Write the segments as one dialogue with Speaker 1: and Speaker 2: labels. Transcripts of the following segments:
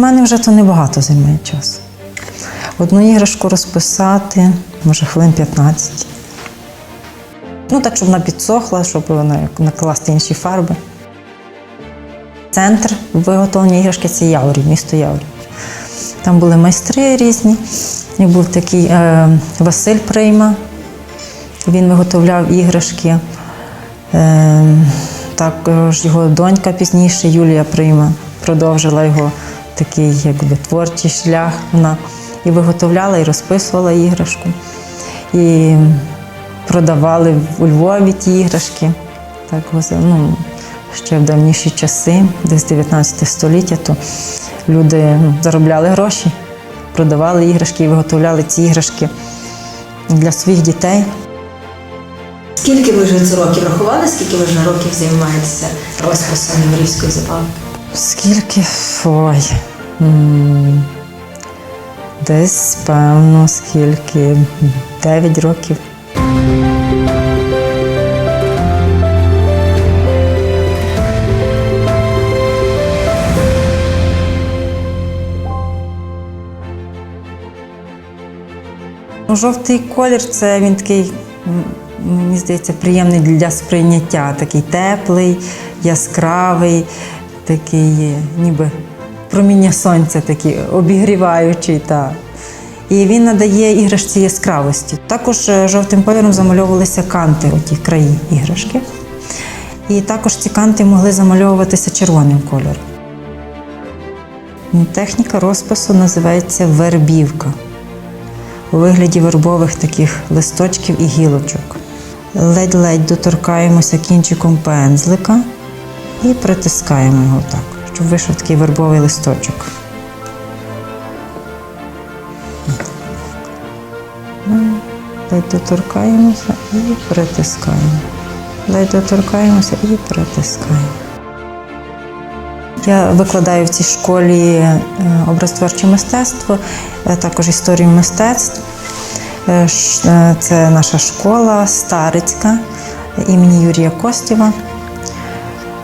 Speaker 1: У мене вже то небагато займає часу. Одну іграшку розписати, може хвилин 15. Ну, так, щоб вона підсохла, щоб вона накласти інші фарби. Центр виготовлення іграшки це Яворів, місто Яворів. Там були майстри різні. І був такий е, Василь Прийма. Він виготовляв іграшки. Е, також його донька пізніше, Юлія Прийма, продовжила його такий якби, творчий шлях. Вона і виготовляла, і розписувала іграшку. І продавали у Львові ті іграшки. Так, ну, ще в давніші часи, десь 19 століття, то люди ну, заробляли гроші, продавали іграшки і виготовляли ці іграшки для своїх дітей.
Speaker 2: Скільки ви вже це років рахували? Скільки ви вже років займаєтеся розписом Єврейської забавки?
Speaker 1: Скільки? Ой. Десь, певно, скільки? 9 років. Ну, Жовтий колір це він такий, мені здається, приємний для сприйняття. Такий теплий, яскравий, такий, ніби проміння сонця, такий обігріваючий. Та. І він надає іграшці яскравості. Також е, жовтим кольором замальовувалися канти, оті краї іграшки. І також ці канти могли замальовуватися червоним кольором. Техніка розпису називається вербівка у вигляді вербових таких листочків і гілочок. Ледь-ледь доторкаємося кінчиком пензлика і притискаємо його так, щоб вийшов такий вербовий листочок. Ну, Ледь доторкаємося і притискаємо. Ледь доторкаємося і притискаємо. Я викладаю в цій школі е, образотворче мистецтво, е, також історію мистецтв. Е, Це наша школа Старицька імені Юрія Костєва.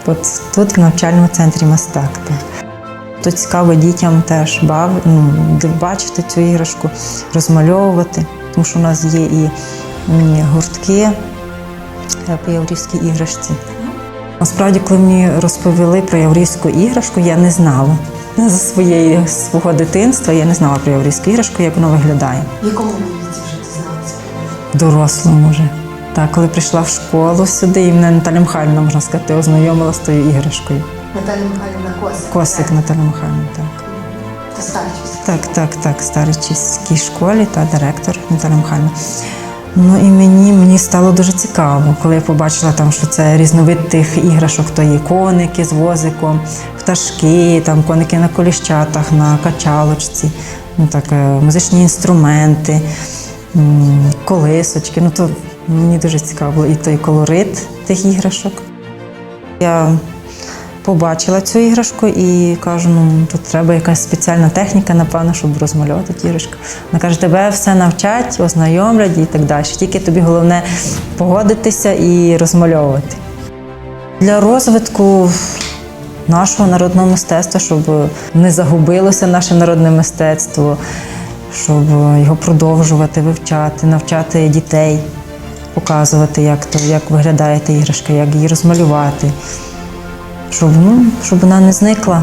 Speaker 1: От тут в навчальному центрі так. Тут цікаво дітям теж бав, ну, бачити цю іграшку, розмальовувати, тому що у нас є і гуртки е, по Яворівській іграшці. Насправді, коли мені розповіли про яврійську іграшку, я не знала. За своєї свого дитинства я не знала про яврійську іграшку, як воно виглядає.
Speaker 2: В якому віці вже дізналися?
Speaker 1: В дорослому вже. Так, коли прийшла в школу сюди, і мене Наталя Михайлівна, можна сказати, ознайомила з тою іграшкою.
Speaker 2: Наталя Михайлівна Косик.
Speaker 1: Косик Наталя Михайлівна, так.
Speaker 2: Та старшість.
Speaker 1: Так, так, так, старичівській школі та директор Наталя Михайлівна. Ну і мені, мені стало дуже цікаво, коли я побачила там, що це різновид тих іграшок, то є коники з возиком, пташки, там коники на коліщатах, на качалочці, ну так, е, музичні інструменти, колисочки. Ну то мені дуже цікаво і той колорит тих іграшок. Я побачила цю іграшку і кажу, ну тут треба якась спеціальна техніка, напевно, щоб розмальовувати цю іграшку. Вона каже, тебе все навчать, ознайомлять і так далі. Тільки тобі головне погодитися і розмальовувати. Для розвитку нашого народного мистецтва, щоб не загубилося наше народне мистецтво, щоб його продовжувати, вивчати, навчати дітей, показувати, як, то, як виглядає та іграшка, як її розмалювати щоб, ну, щоб вона не зникла.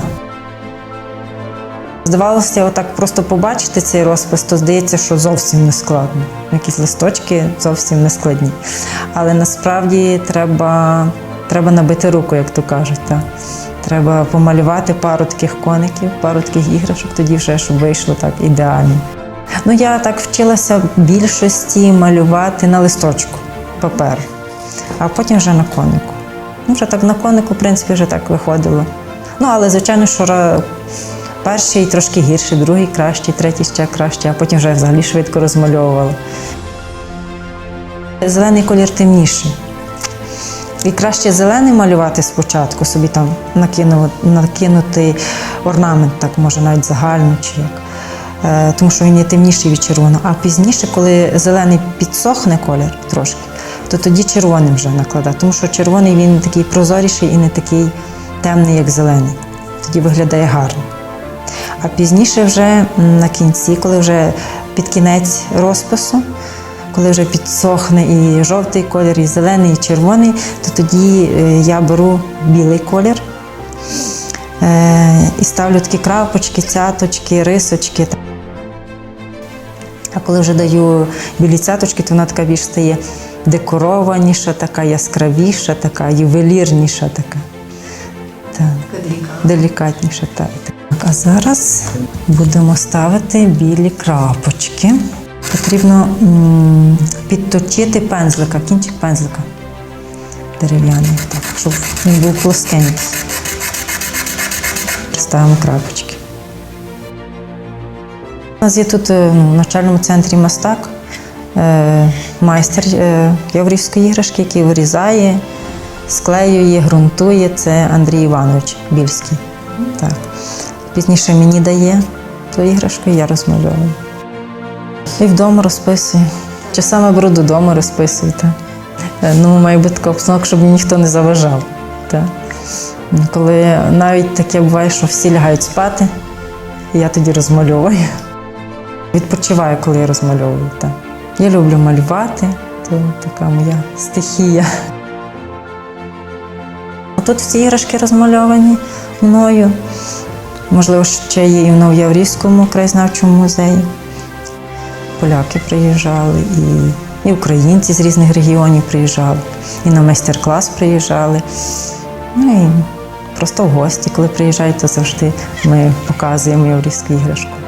Speaker 1: Здавалося, отак просто побачити цей розпис, то здається, що зовсім не складно. Якісь листочки зовсім не складні. Але насправді треба, треба набити руку, як то кажуть. Так. Треба помалювати пару таких коників, пару таких іграшок, тоді вже щоб вийшло так ідеально. Ну, я так вчилася в більшості малювати на листочку паперу, а потім вже на конику. Ну, вже так на конику, в принципі, вже так виходило. Ну, але, звичайно, що перший трошки гірший, другий кращий, третій ще краще, а потім вже взагалі швидко розмальовувала. Зелений колір темніший. І краще зелений малювати спочатку, собі там накину- накинути орнамент, так може навіть загально чи як. Е, Тому що він є темніший від червоного. А пізніше, коли зелений підсохне колір трошки, то тоді червоним вже накладати. Тому що червоний він такий прозоріший і не такий темний, як зелений. Тоді виглядає гарно. А пізніше, вже на кінці, коли вже під кінець розпису, коли вже підсохне і жовтий колір, і зелений, і червоний, то тоді е, я беру білий колір е, і ставлю такі крапочки, цяточки, рисочки. А коли вже даю білі цяточки, то вона така більш стає декорованіша, така яскравіша, така ювелірніша, така. Так делікатніше. Так. Так, а зараз будемо ставити білі крапочки. Потрібно м, підточити пензлика, кінчик пензлика дерев'яний, щоб він був плоскенький. Ставимо крапочки. У нас є тут е, ну, в навчальному центрі мастак, е, майстер е, яврівської іграшки, який вирізає, склеює, ґрунтує. Це Андрій Іванович Більський. Так. Пізніше мені дає ту іграшку, і я розмальовую. І вдома розписую. Часами беру додому, розписую. Так. Е, Ну, має бути обстановка, щоб мені ніхто не заважав. Так. Коли навіть таке буває, що всі лягають спати, я тоді розмальовую. Відпочиваю, коли я розмальовую. Так. Я люблю малювати, то така моя стихія. Тут всі іграшки розмальовані мною. Можливо, ще є і в Новояврівському краєзнавчому музеї. Поляки приїжджали, і, і українці з різних регіонів приїжджали, і на майстер-клас приїжджали. Ну і просто в гості, коли приїжджають, то завжди ми показуємо яврівську іграшку.